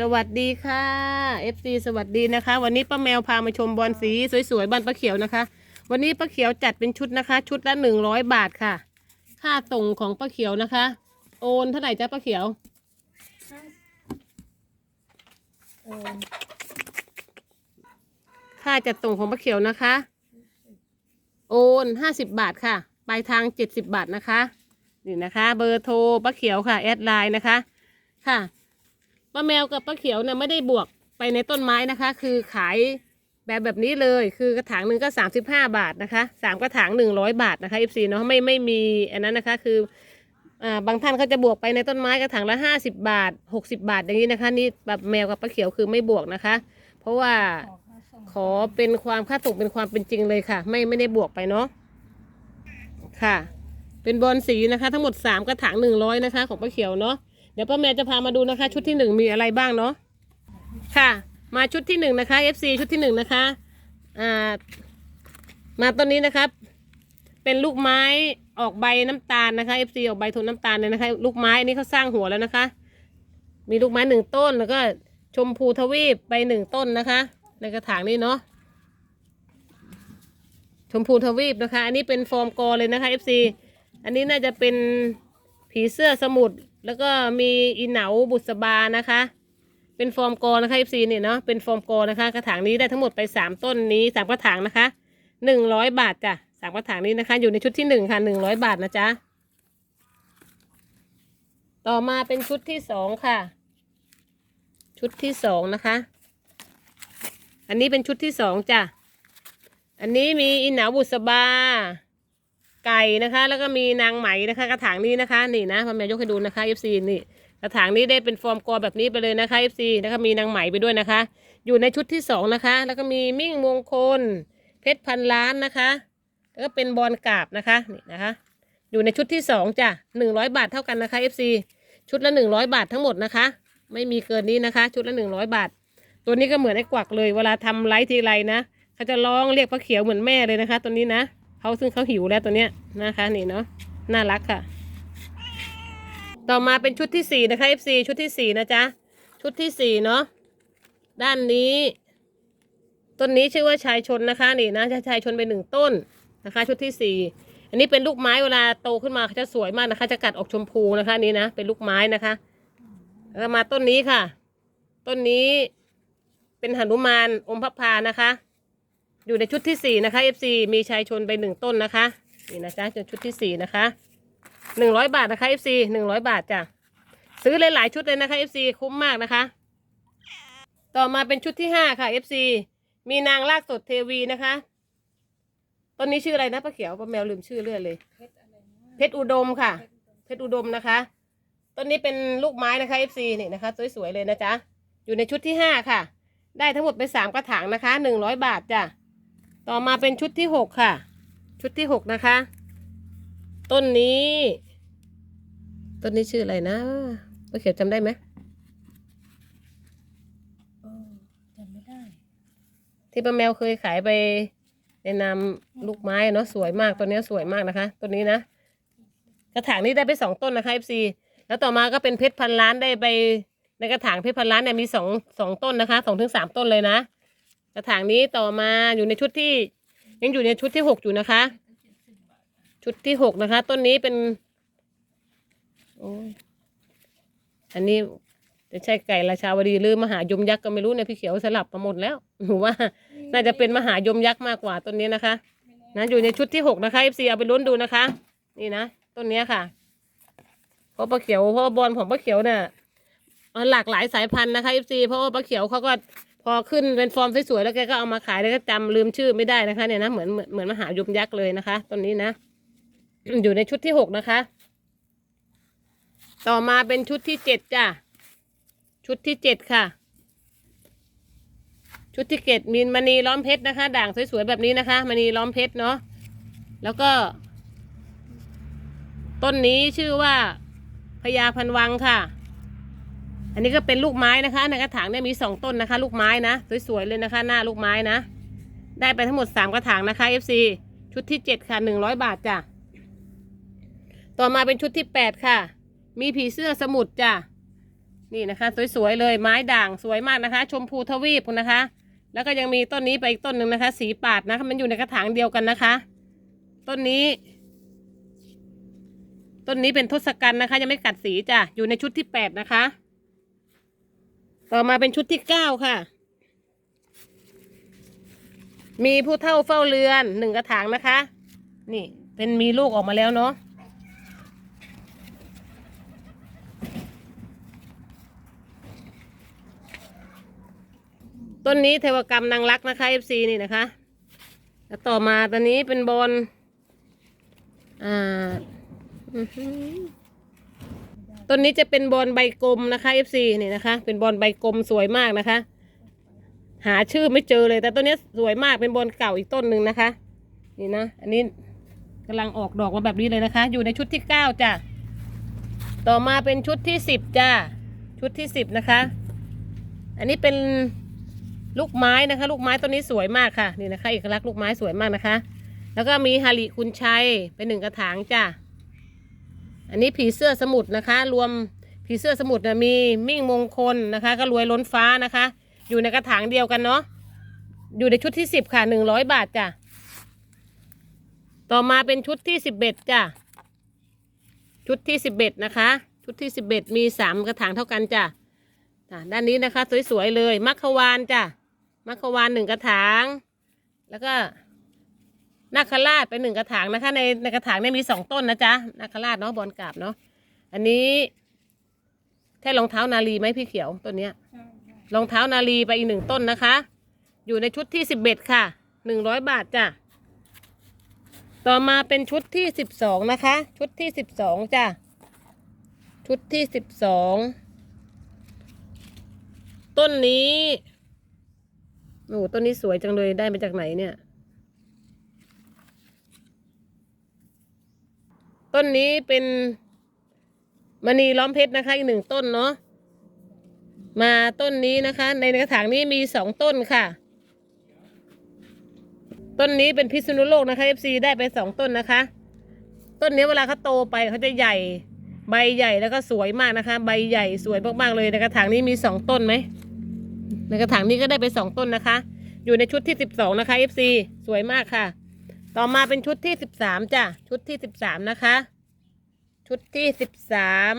สวัสดีค่ะ FC สวัสดีนะคะ วันนี้ป้าแมวพามาชมบอลสีสวยๆบ้านป้าเขียวนะคะ วันนี้ป้าเขียวจัดเป็นชุดนะคะ ชุดละหนึ่งร้อยบาทค่ะ ค่าส่งของป้าเขียวนะคะ โอนเท่าไหร่จ้าป้าเขียวเออค่าจัดส่งของป้าเขียวนะคะ โอนห้าสิบบาทค่ะปลายทางเจ็ดสิบบาทนะคะนี่นะคะ เบอร์โทรป้าเขียวค่ะแอดไลน์นะคะ ค่ะ ป้าแมวกับป้าเขียวเนี่ยไม่ได้บวกไปในต้นไม้นะคะ คือขายแบบแบบนี้เลยคือกระถางหนึ่งก็สามสิบห้าบาทนะคะสามกระถางหนึ่งร้อยบาทนะคะ FC เนาะไม่ไม่มีอันนั้นนะคะคืออ่าบางท่านเขาจะบวกไปในต้นไม้กระถางละห้าสิบบาทหกสิบาทอย่างนี้นะคะนี่แบบแมวกับป้าเขียวคือไม่บวกนะคะ เพราะว่าขอเป็นความค่าส่งเป็นความเป็นจริงเลยค่ะ ไม่ไม่ได้บวกไปเนาะค่ะ เป็นบอลสีนะคะ ทั้งหมดสามกระถางหนึ่งร้อยนะคะ ของป้าเขียวเนาะ เดี๋ยวป้าแมวจะพามาดูนะคะ ชุดที่หนึ่งมีอะไรบ้างเนาะค่ะ มาชุดที่หนึ่งนะคะ FC ชุดที่หนึ่งนะคะอ่ามาต้นนี้นะครับ เป็นลูกไม้ออกใบน้ำตาลนะคะ FC ออกใบโทนน้ำตาลเลยนะคะ ลูกไม้อันนี้เขาสร้างหัวแล้วนะคะ มีลูกไม้หนึ่งต้นแล้วก็ชมพูทวีปไปหนึ่งต้นนะคะ ในกระถางนี้เนาะชมพูทวีปนะคะ อันนี้เป็นฟอร์มกอเลยนะคะ FC อันนี้น่าจะเป็นผีเสื้อสมุทร แล้วก็มีอีเหนาบุษบานะคะ เป็นฟอร์มกอนะคะ FC เนี่ยเนาะเป็นฟอร์มกอนะคะกระถางนี้ได้ทั้งหมดไปสามต้นนี้สามกระถางนะคะหนึ่งร้อยบาทจ้ะสามกระถางนี้นะคะ อยู่ในชุดที่หนึ่งค่ะหนึ่งร้อยบาทนะจ๊ะต่อมาเป็นชุดที่สองค่ะ ชุดที่สองนะคะ อันนี้เป็นชุดที่สองจ้ะ อันนี้มีอินหนาบุษบา ไก่นะคะ แล้วก็มีนางไหมนะคะ กระถางนี้นะคะ นี่นะพ่อแม่ยกให้ดูนะคะ FC นี่กระถางนี้ได้เป็นฟอร์มกอแบบนี้ไปเลยนะคะ FC นะคะมีนางไหมไปด้วยนะคะ อยู่ในชุดที่สองนะคะ แล้วก็มีมิ่งมงคล เพชรพันล้านนะคะ แล้วก็เป็นบอลกาบนะคะนี่นะคะ อยู่ในชุดที่สองจ้ะหนึ่งร้อยบาทเท่ากันนะคะ FC ชุดละหนึ่งร้อยบาททั้งหมดนะคะ ไม่มีเกินนี้นะคะ ชุดละหนึ่งร้อยบาท ตัวนี้ก็เหมือนไอ้กวักเลย เวลาทำไลฟ์ทีไรนะเขาจะร้องเรียกพระเขียวเหมือนแม่เลยนะคะ ตัวนี้นะ เขาซึ่งเขาหิวแล้วตัวเนี้ยนะคะนี่เนาะน่ารักค่ะ ต่อมาเป็นชุดที่สี่นะคะ FC ชุดที่สี่นะจ๊ะชุดที่สี่เนาะด้านนี้ต้นนี้ชื่อว่าชายชนนะคะนี่นะชายชนไปหนึ่งต้นนะคะ ชุดที่สี่อันนี้เป็นลูกไม้เวลาโตขึ้นมาเขาจะสวยมากนะคะ จะกัดออกชมพูนะคะนี้นะเป็นลูกไม้นะคะแล้วมาต้นนี้ค่ะ ต้นนี้เป็นหนุมานอมพระพานะคะ อยู่ในชุดที่สี่นะคะ FC มีชายชนไปหนึ่งต้นนะคะนี่นะจ๊ะชุดที่สี่นะคะหนึ่งร้อยบาทนะคะ FC หนึ่งร้อยบาทจ้ะซื้อหลายๆชุดเลยนะคะ FC คุ้มมากนะคะ ต่อมาเป็นชุดที่ห้าค่ะ FC มีนางลากสดเทวีนะคะต้นนี้ชื่ออะไรนะป้าเขียวป้าแมวลืมชื่อเรื่อยเลยเพชรอะไรนะเพชรอุดมค่ะ เพชรอุดมนะคะต้นนี้เป็นลูกไม้นะคะ FC นี่นะคะ สวยๆเลยนะจ๊ะอยู่ในชุดที่ห้าค่ะ ได้ทั้งหมดไปสามกระถางนะคะหนึ่งร้อยบาทจ้ะ ต่อมาเป็นชุดที่หกค่ะ ชุดที่หกนะคะ ต้นนี้ ต้นนี้ชื่ออะไรนะป้าเขียวจำได้ไหมจำไม่ได้ ที่ป้าแมวเคยขายไปในนามลูกไม้เนาะสวยมากตัวนี้สวยมากนะคะตัวนี้นะกระถางนี้ได้ไปสองต้นนะคะ FC แล้วต่อมาก็เป็นเพชรพันล้านได้ไปในกระถางเพชรพันล้านเนี่ยมีสองสองต้นนะคะสองถึงสามต้นเลยนะ กระถางนี้ต่อมาอยู่ในชุดที่ ยังอยู่ในชุดที่หกอยู่นะคะ ชุดที่หกนะคะ ต้นนี้เป็นโอ้ยอันนี้จะใช่ไก่ราชาวดีหรือมหายมยักษ์ก็ไม่รู้เนี่ยพี่เขียวสลับมาหมดแล้วหนูว่า น่าจะเป็นมหายมยักษ์มากกว่าต้นนี้นะคะนะอยู่ในชุดที่หกนะคะ FC เอาไปลุ้นดูนะคะ นี่นะต้นนี้ค่ะเพราะปลาเขียวเพราะว่าบอลของปลาเขียวเนี่ยมันหลากหลายสายพันธุ์นะคะเพราะว่าปลาเขียวเขาก็ พอขึ้นเป็นฟอร์มสวยๆแล้วแกก็เอามาขายแล้วก็จำลืมชื่อไม่ได้นะคะเนี่ยนะเหมือนเหมือนเหมือนมหายมยักษ์เลยนะคะต้นนี้นะ อยู่ในชุดที่หกนะคะ ต่อมาเป็นชุดที่เจ็ดจ้ะชุดที่เจ็ดค่ะ ชุดที่เจ็ดมีมณีล้อมเพชรนะคะ ด่างสวยๆแบบนี้นะคะมณีล้อมเพชรเนาะแล้วก็ ต้นนี้ชื่อว่าพญาพันวังค่ะ อันนี้ก็เป็นลูกไม้นะคะ ในกระถางเนี่ยมีสองต้นนะคะ ลูกไม้นะสวยๆเลยนะคะ หน้าลูกไม้นะ ได้ไปทั้งหมดสามกระถางนะคะ FC ชุดที่เจ็ดค่ะหนึ่งร้อยบาทจ้ะต่อมาเป็นชุดที่แปดค่ะ มีผีเสื้อสมุทรจ้ะนี่นะคะ สวยๆเลยไม้ด่างสวยมากนะคะ ชมพูทวีปนะคะ แล้วก็ยังมีต้นนี้ไปอีกต้นหนึ่งนะคะ สีปาดนะคะ มันอยู่ในกระถางเดียวกันนะคะ ต้นนี้ต้นนี้เป็นทศกัณฐ์นะคะ ยังไม่กัดสีจ้ะอยู่ในชุดที่แปดนะคะ ต่อมาเป็นชุดที่เก้าค่ะ มีผู้เท่าเฝ้าเรือนหนึ่งกระถางนะคะ นี่เป็นมีลูกออกมาแล้วเนาะต้นนี้เทวกรรมนางรักนะคะ FC นี่นะคะแล้วต่อมาตอนนี้เป็นบอลอ่าอื้อหือ ต้นนี้จะเป็นบอลใบกลมนะคะ FC นี่นะคะ เป็นบอลใบกลมสวยมากนะคะ หาชื่อไม่เจอเลย แต่ต้นนี้สวยมากเป็นบอลเก่าอีกต้นหนึ่งนะคะ นี่นะ อันนี้กำลังออกดอกมาแบบนี้เลยนะคะ อยู่ในชุดที่เก้าจ้ะ ต่อมาเป็นชุดที่สิบจ้ะ ชุดที่สิบนะคะ อันนี้เป็นลูกไม้นะคะ ลูกไม้ต้นนี้สวยมากค่ะ นี่นะคะเอกลักษณ์ลูกไม้สวยมากนะคะ แล้วก็มีฮาริคุณชัยเป็นหนึ่งกระถางจ้ะ อันนี้ผีเสื้อสมุทรนะคะ รวมผีเสื้อสมุทรนะมีมิ่งมงคลนะคะ ก็รวยล้นฟ้านะคะ อยู่ในกระถางเดียวกันเนาะอยู่ในชุดที่สิบค่ะหนึ่งร้อยบาทจ้ะต่อมาเป็นชุดที่สิบเอ็ดจ้ะชุดที่สิบเอ็ดนะคะ ชุดที่สิบเอ็ดมีสามกระถางเท่ากันจ้ะจ้ะด้านนี้นะคะ สวยๆเลยมัคควานจ้ะมัคควานหนึ่งกระถาง แล้วก็ นาคราชเป็นหนึ่งกระถางนะคะ ในในกระถางเนี่ยมีสองต้นนะจ๊ะนาคราชเนาะบอลกาบเนาะอันนี้แค่รองเท้านาลีไหมพี่เขียวต้นเนี้ยรองเท้านาลีไปอีกหนึ่งต้นนะคะ อยู่ในชุดที่สิบเอ็ดค่ะหนึ่งร้อยบาทจ้ะต่อมาเป็นชุดที่สิบสองนะคะ ชุดที่สิบสองจ้ะชุดที่สิบสองต้นนี้โอ้ต้นนี้สวยจังเลยได้มาจากไหนเนี่ย ต้นนี้เป็นมณีล้อมเพชรนะคะ อีกหนึ่งต้นเนาะมาต้นนี้นะคะ ในกระถางนี้มีสองต้นค่ะ ต้นนี้เป็นพิษณุโลกนะคะ FC ได้ไปสองต้นนะคะ ต้นนี้เวลาเขาโตไปเขาจะใหญ่ใบใหญ่แล้วก็สวยมากนะคะ ใบใหญ่สวยมากๆเลยในกระถางนี้มีสองต้นไหมในกระถางนี้ก็ได้ไปสองต้นนะคะ อยู่ในชุดที่สิบสองนะคะ FC สวยมากค่ะ ต่อมาเป็นชุดที่สิบสามจ้ะ ชุดที่สิบสามนะคะ ชุดที่สิบสาม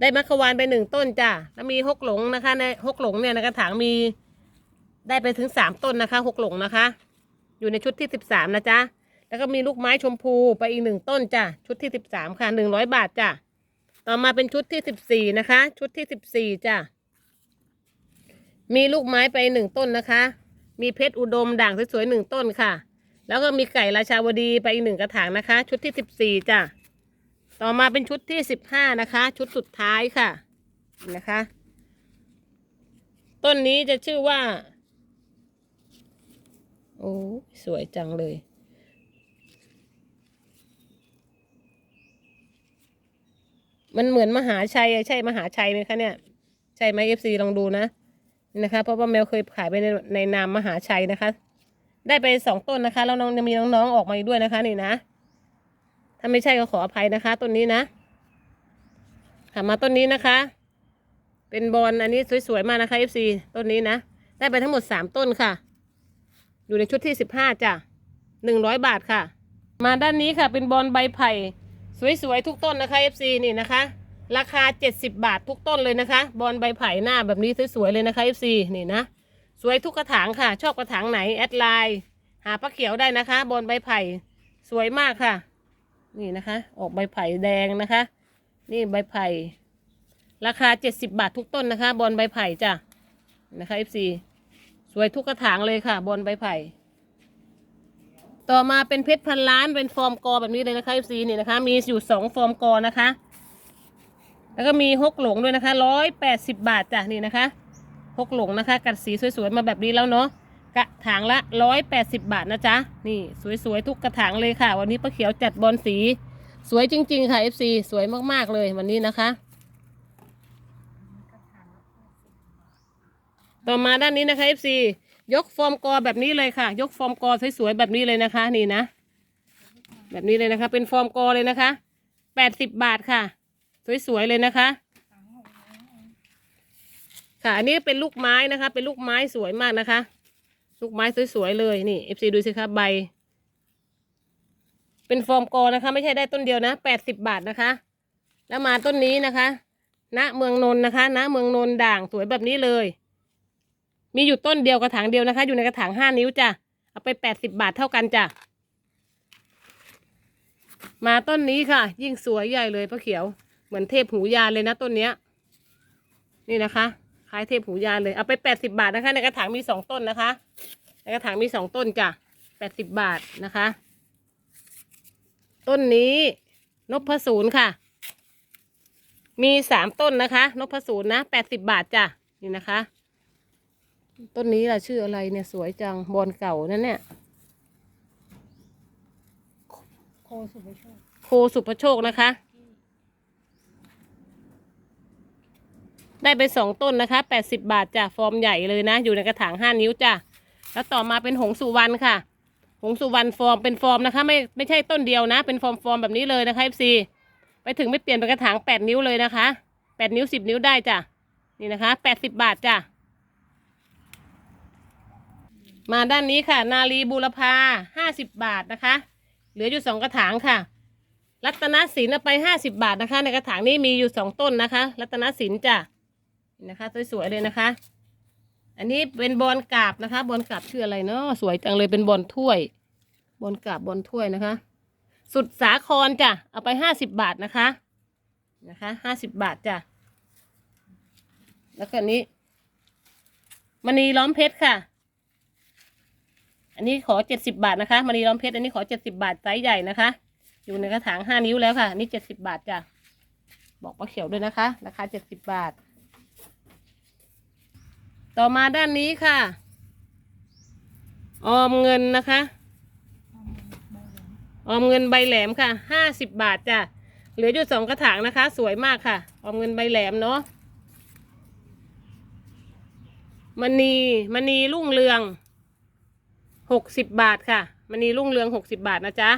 ได้มัควานไปหนึ่งต้นจ้ะ แล้วมีหกหลงนะคะ ในหกหลงเนี่ยในกระถางมีได้ไปถึงสามต้นนะคะหกหลงนะคะ อยู่ในชุดที่สิบสามนะจ๊ะ แล้วก็มีลูกไม้ชมพูไปอีกหนึ่งต้นจ้ะ ชุดที่สิบสามค่ะหนึ่งร้อยบาทจ้ะ ต่อมาเป็นชุดที่สิบสี่นะคะ ชุดที่สิบสี่จ้ะ มีลูกไม้ไปหนึ่งต้นนะคะ มีเพชรอุดมด่างสวยๆหนึ่งต้นค่ะ แล้วก็มีไก่ราชาวดีไปอีกหนึ่งกระถางนะคะ ชุดที่สิบสี่จ้ะต่อมาเป็นชุดที่สิบห้านะคะ ชุดสุดท้ายค่ะนะคะ ต้นนี้จะชื่อว่า โอ้สวยจังเลย มันเหมือนมหาชัยใช่มหาชัยไหมคะเนี่ย ใช่ไหมเอฟซีลองดูนะนะคะ เพราะว่าแมวเคยขายไปในในนามมหาชัยนะคะ ได้ไปสองต้นนะคะแล้วน้องยังมีน้องๆออกมาอีกด้วยนะคะ นี่นะ ถ้าไม่ใช่ก็ขออภัยนะคะต้นนี้นะค่ะมาต้นนี้นะคะ เป็นบอลอันนี้สวยๆมากนะคะ FC ต้นนี้นะ ได้ไปทั้งหมดสามต้นค่ะ อยู่ในชุดที่สิบห้าจ้ะหนึ่งร้อยบาทค่ะ มาด้านนี้ค่ะ เป็นบอลใบไผ่สวยๆทุกต้นนะคะ FC นี่นะคะ ราคาเจ็ดสิบบาททุกต้นเลยนะคะ บอลใบไผ่หน้าแบบนี้สวยๆเลยนะคะ FC นี่นะ สวยทุกกระถางค่ะ ชอบกระถางไหนแอดไลน์หาป้าเขียวได้นะคะบอลใบไผ่ สวยมากค่ะ นี่นะคะ ออกใบไผ่แดงนะคะ นี่ใบไผ่ ราคาเจ็ดสิบาททุกต้นนะคะบอลใบไผ่จ้ะนะคะ FC สวยทุกกระถางเลยค่ะบอลใบไผ่ ต่อมาเป็นเพชรพันล้านเป็นฟอร์มกอแบบนี้เลยนะคะ FC นี่นะคะ มีอยู่สองฟอร์มกอนะคะ แล้วก็มีฮกหลงด้วยนะคะร้อยแปดสิบบาทจ้ะนี่นะคะ ฮกหลงนะคะ กัดสีสวยๆมาแบบนี้แล้วเนาะกระถางละร้อยแปดสิบบาทนะจ๊ะ นี่สวยๆ ทุกกระถางเลยค่ะ วันนี้ป้าเขียวจัดบอลสี สวยจริง ๆ ค่ะ FC สวยมากๆเลยวันนี้นะคะ ต่อมาด้านนี้นะคะ FC ยกฟอร์มกอแบบนี้เลยค่ะ ยกฟอร์มกอสวยๆแบบนี้เลยนะคะ นี่นะ แบบนี้เลยนะคะ เป็นฟอร์มกอเลยนะคะแปดสิบบาทค่ะ สวยๆเลยนะคะ ค่ะ อันนี้เป็นลูกไม้นะคะ เป็นลูกไม้สวยมากนะคะ ลูกไม้สวยๆเลยนี่เอฟซีดูสิคะใบ เป็นฟอร์มกอนะคะ ไม่ใช่ได้ต้นเดียวนะแปดสิบบาทนะคะ แล้วมาต้นนี้นะคะณเมืองนนท์นะคะณเมืองนนท์ด่างสวยแบบนี้เลย มีอยู่ต้นเดียวกระถางเดียวนะคะ อยู่ในกระถางห้านิ้วจ้ะเอาไปแปดสิบบาทเท่ากันจ้ะมาต้นนี้ค่ะ ยิ่งสวยใหญ่เลยพระเขียว เหมือนเทพหูยานเลยนะต้นเนี้ย นี่นะคะ ล้ายเทพหูยานเลย เอาไปแปดสิบาทนะคะ ในกระถางมีสองต้นนะคะ ในกระถางมีสองต้นจ้ะแปดสิบบาทนะคะ ต้นนี้นพศูนย์ค่ะ มีสามต้นนะคะนพศูนย์นะแปดสิบบาทจ้ะนี่นะคะ ต้นนี้ล่ะชื่ออะไรเนี่ยสวยจังบอนเก่านั่นเนี่ยโคสุภโชคโคสุภโชคนะคะ ได้ไปสองต้นนะคะแปดสิบาทจ้ะฟอร์มใหญ่เลยนะ อยู่ในกระถางห้านิ้วจ้ะแล้วต่อมาเป็นหงสุวรรณค่ะ หงสุวรรณฟอร์มเป็นฟอร์มนะคะ ไม่ไม่ใช่ต้นเดียวนะ เป็นฟอร์มฟอร์มแบบนี้เลยนะคะ FC ไปถึงไม่เปลี่ยนเป็นกระถางแปดนิ้วเลยนะคะแปดนิ้วสิบนิ้วได้จ้ะนี่นะคะแปดสิบบาทจ้ะมาด้านนี้ค่ะ นาลีบูรพาห้าสิบบาทนะคะ เหลืออยู่สองกระถางค่ะ รัตนศิลป์เอาไปห้าสิบาทนะคะ ในกระถางนี้มีอยู่สองต้นนะคะ รัตนศิลป์จ้ะ นะคะสวยๆเลยนะคะ อันนี้เป็นบอลกาบนะคะ บอลกาบชื่ออะไรเนาะสวยจังเลยเป็นบอลถ้วย บอลกาบบอลถ้วยนะคะ สุดสาครจ้ะเอาไปห้าสิบบาทนะคะนะคะห้าสิบบาทจ้ะแล้วก็นี้มณีล้อมเพชรค่ะ อันนี้ขอเจ็ดสิบาทนะคะมณีล้อมเพชรอันนี้ขอเจ็ดสิบาทไซส์ใหญ่นะคะ อยู่ในกระถางห้านิ้วแล้วค่ะนนี่เจ็ดสิบาทจ้ะ บอกป้าเขียวด้วยนะคะ ราคาเจ็ดสิบบาท ต่อมาด้านนี้ค่ะ ออมเงินนะคะ ออมเงินใบแหลมค่ะ ห้าสิบบาทจ้ะ เหลืออยู่สองกระถางนะคะ สวยมากค่ะ ออมเงินใบแหลมเนาะมณีมณีรุ่งเรืองหกสิบบาทค่ะมณีรุ่งเรืองหกสิบบาทนะจ๊ะ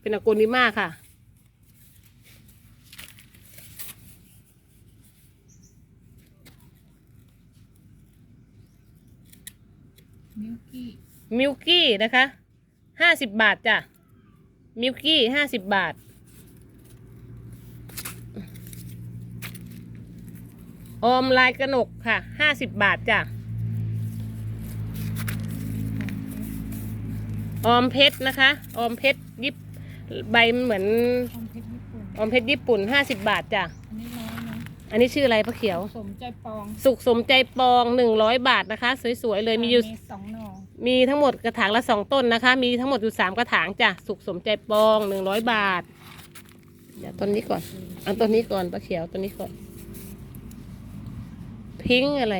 เป็นอกุนิมาค่ะ มิลกี้มิลกี้นะคะห้าสิบบาทจ้ะมิลกี้ห้าสิบบาท ออมลายกระหนกค่ะห้าสิบบาทจ้ะออมเพชรนะคะ ออมเพชรยิบใบมันเหมือนคอมเพชรญี่ปุ่นออมเพชรญี่ปุ่นห้าสิบบาทจ้ะอันนี้น้อยนะ อันนี้ชื่ออะไรพระเขียว สมใจปองสุขสมใจปองหนึ่งร้อยบาทนะคะ สวยๆเลยมีอยู่สองหน่อมีทั้งหมดกระถางละสองต้นนะคะ มีทั้งหมดอยู่สามกระถางจ้ะสุขสมใจปองหนึ่งร้อยบาท เดี๋ยวต้นนี้ก่อนเอาต้นนี้ก่อนปลาเขียวต้นนี้ก่อน พิงค์อะไร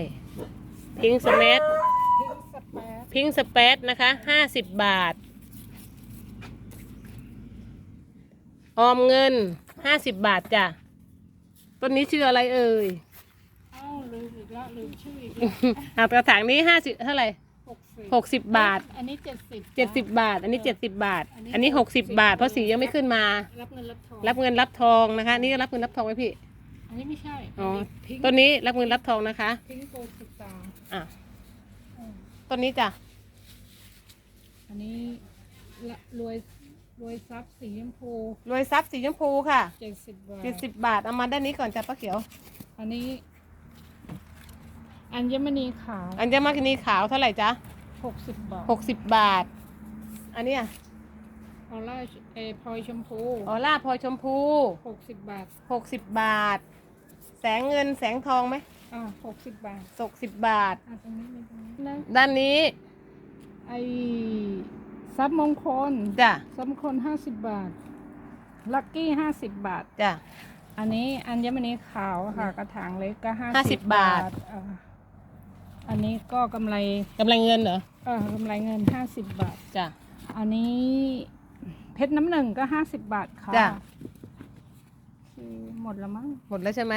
พิงค์สแมทพิงสเปซพิงค์สเปซนะคะห้าสิบบาท ออมเงินห้าสิบบาทจ้ะ ต้นนี้ชื่ออะไรเอ่ยเอ้าลืมอีกแล้วลืมชื่ออีกอ่ากระถางนี้ห้าสิบเท่าไหร่หกสิบหกสิบบาท อันนี้เจ็ดสิบเจ็ดสิบบาท อันนี้เจ็ดสิบบาทอันนี้อันนี้หกสิบบาท เพราะสียังไม่ขึ้นมา รับเงินรับทองรับเงินรับทองนะคะ นี่ก็รับเงินรับทองไหมพี่ อันนี้ไม่ใช่อ๋อพิงต้นนี้รับเงินรับทองนะคะพิงโกสตาร์อะต้นนี้จ้ะอันนี้ละรวย รวยทรัพย์สีชมพูรวยทรัพย์สีชมพูค่ะเจ็ดสิบบาทเจ็ดสิบบาทเอามาด้านนี้ก่อนจ้ะป้าเขียว อันนี้ อัญมณีขาวอัญมณีขาวเท่าไหร่จ๊ะหกสิบบาทหกสิบบาท อันเนี้ยออร่าเอพลอยชมพูออร่าพลอยชมพูหกสิบบาทหกสิบบาท แสงเงินแสงทองไหมอ่าหกสิบบาทหกสิบบาทอ่าตรงนี้ไม่ตรงนี้นะด้านนี้ไอ ทรัพย์มงคลจ้ะทรัพย์มงคลห้าสิบบาท ลัคกี้ห้าสิบบาท จ้ะ อันนี้อัญมณีขาวค่ะกระถางเล็กก็ห้า50บาทอ่าอันนี้ก็กำไรกำลังเงินเหรอ เออกำไรเงินห้าสิบบาท จ้ะ อันนี้เพชรน้ำหนึ่งก็ห้าสิบบาทค่ะจ้ะคือหมดแล้วมั้งหมดแล้วใช่ไหม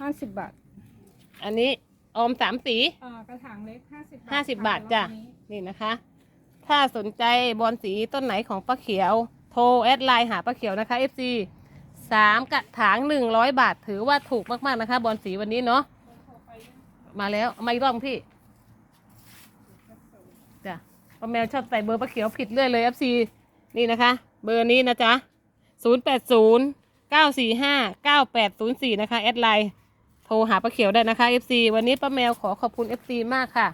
ห้าสิบบาท อันนี้ ออมสามสีอ่ากระถางเล็กห้าสิบบาทห้าสิบบาทค่จ้ะรอบนี้นี่นะคะ ถ้าสนใจบอลสีต้นไหนของป้าเขียว โทรแอดไลน์หาป้าเขียวนะคะ FC สสามกระถางหนึ่งร้อยบาทถือว่าถูกมากๆนะคะ บอลสีวันนี้เนาะ มาแล้วเอามาอีกรอบพี่ จ้ะป้าแมวชอบใส่เบอร์ป้าเขียวผิดเรื่อยเลย FC นี่นะคะ เบอร์นี้นะจ๊ะศูนย์แปดศูนย์เก้าสี่ห้าเก้าแปดศูนย์สี่นะคะ แอดไลน์ โทรหาป้าเขียวได้นะคะ FC วันนี้ป้าแมวขอขอบคุณ FC มากค่ะ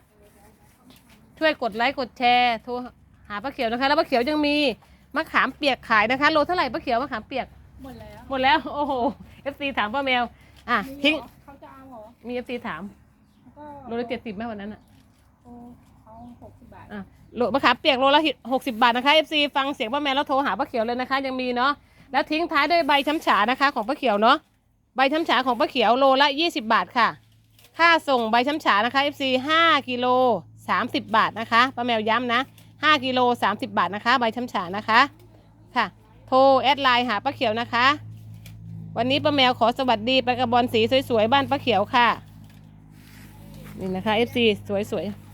ช่วยกดไลค์กดแชร์โทรหาป้าเขียวนะคะ แล้วป้าเขียวยังมีมะขามเปียกขายนะคะ โลเท่าไหร่ป้าเขียวมะขามเปียก หมดแล้วหมดแล้ว โอ้โห FC ถามป้าแมว อะมีทิ้งเหรอเขาจะเอาเหรอมี FC ถามแล้วก็โลละเจ็ดสิบไหมวันนั้นอะโอ้เขาหกสิบบาทอะโลมะขามเปียกโลละหกสิบาทนะคะ FC ฟังเสียงป้าแมวแล้วโทรหาป้าเขียวเลยนะคะ ยังมีเนาะแล้วทิ้งท้ายด้วยใบช้ำฉานะคะ ของป้าเขียวเนาะ ใบช้ำฉาของป้าเขียวโลละยี่สิบาทค่ะ ค่าส่งใบช้ำฉานะคะ FC ห้ากิโลสามสิบบาทนะคะป้าแมวย้ำนะห้ากิโลสามสิบบาทนะคะ ใบช้ำฉานะคะค่ะ โทรแอดไลน์หาป้าเขียวนะคะ วันนี้ป้าแมวขอสวัสดีไปกับบอลสีสวยๆบ้านป้าเขียวค่ะ นี่นะคะ FC สวยๆ